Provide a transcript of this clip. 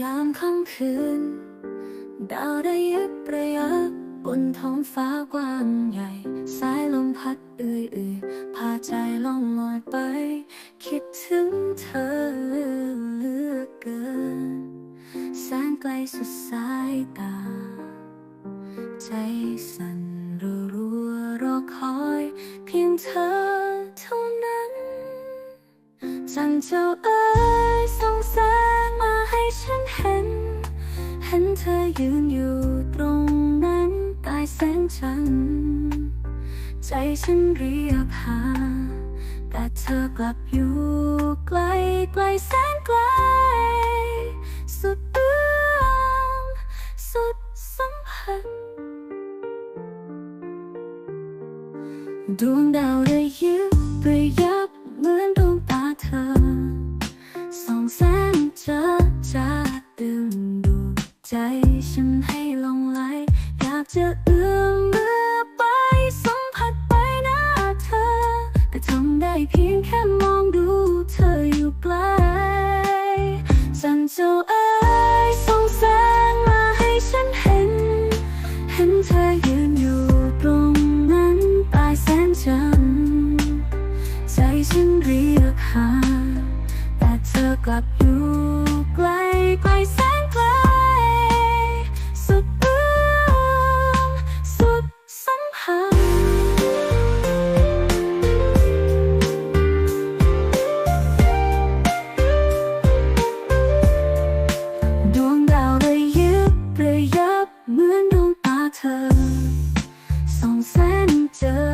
ยามค่ำคืน ดาวได้ยิบระยับบนท้องฟ้ากว้างใหญ่ สายลมพัดเอื่อยๆพาใจล่องลอยไป คิดถึงเธอเหลือเกินแสนไกลสุดสายตา ใจสั่นรัวรัวรอคอย เพียงเธอเท่านั้น จันเจ้าเอ๋ยสงแสงมาให้ฉัน เห็น เห็นเธอยืนอยู่ตรงนั้นใต้แสงจันทร์ใจฉันเรียกหา แต่เธอกลับอยู่ไกลไกลแสนไกล สุดเอื้อมสุดสัมผัสดวงดาวร ใจฉันให้ลงไหลอยากจะเอื้อมมือไปสัมผัสไปหน้าเธอ แต่ทำได้เพียงแค่มองดูเธออยู่ไกลสันเจ้าเอ๋ยส่งแสงมาให้ฉันเห็น เห็นเธอยืนอยู่ตรงนั้นใต้แสงจันทร์ใจฉันเรียกหา แต่เธอกลับันเจอ